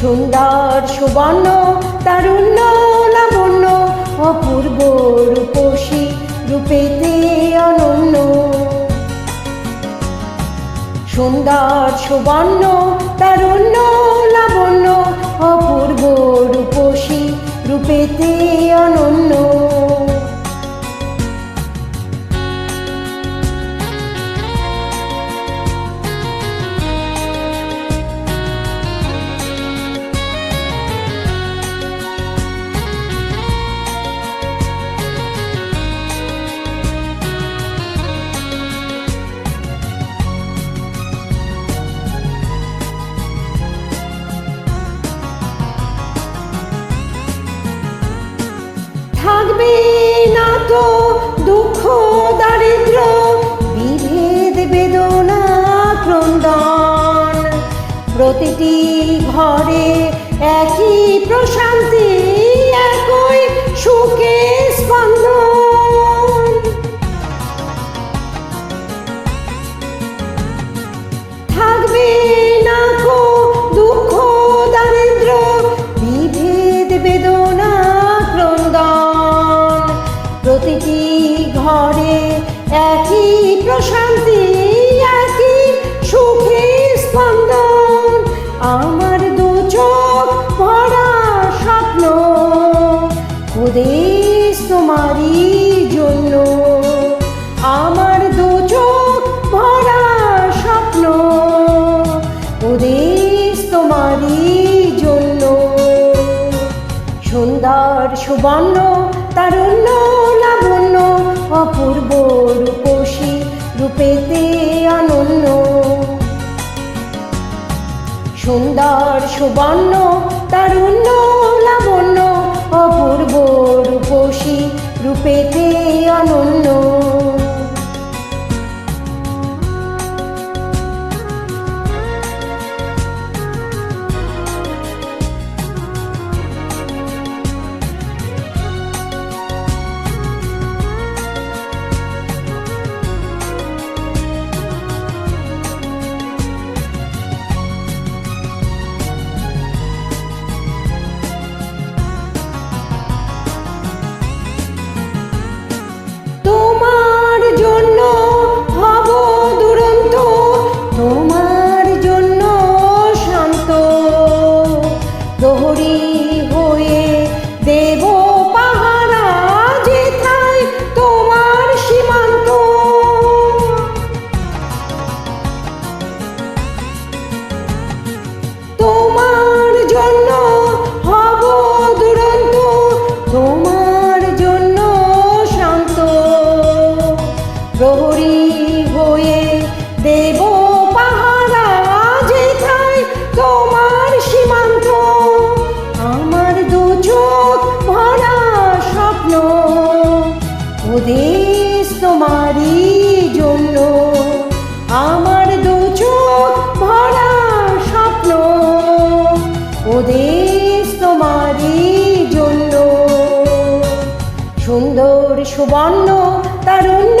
সুন্দর, সুবর্ণ, তারুণ্য, লাবণ্য, অপূর্ব রূপসী, রূপেতে অনন্য। সুন্দর, সুবর্ণ, তারুণ্য, লাবণ্য, অপূর্ব রূপসী, রূপেতে অনন্য। থাকবে না তো দুঃখ দারিদ্র বিভেদ বেদনা ক্রন্দন। প্রতিটি ঘরে একই প্রশান্তি প্রশান্তি একই সুখে স্পন্দন। আমার দু চোখ ভরা স্বপ্ন ওদেশ তোমারই জন্য। আমার দু চোখ ভরা স্বপ্ন ওদেশ তোমারই জন্য। সুন্দর সুবর্ণ, তারুণ্য, লাবণ্য, অপূর্ব রূপেতে অনন্য সুন্দর সুবর্ণ তারুণ্য লাবণ্য অপূর্ব রূপসী রূপেতে অনন্য প্রহরী হয়ে দেব পাহারা যেথায় তোমার সীমান্ত, আমার দু চোখ ভরা স্বপ্ন। ওদেশ তোমারই জন্য, আমার দু চোখ ভরা স্বপ্ন। ওদেশ তোমারই জন্য। সুন্দর সুবর্ণ তারুণ্য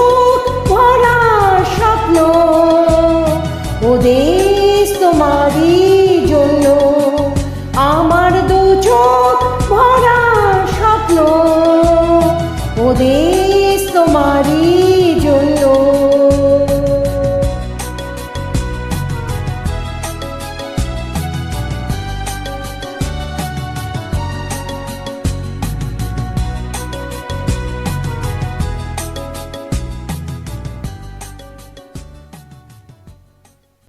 ভরা so, Mari.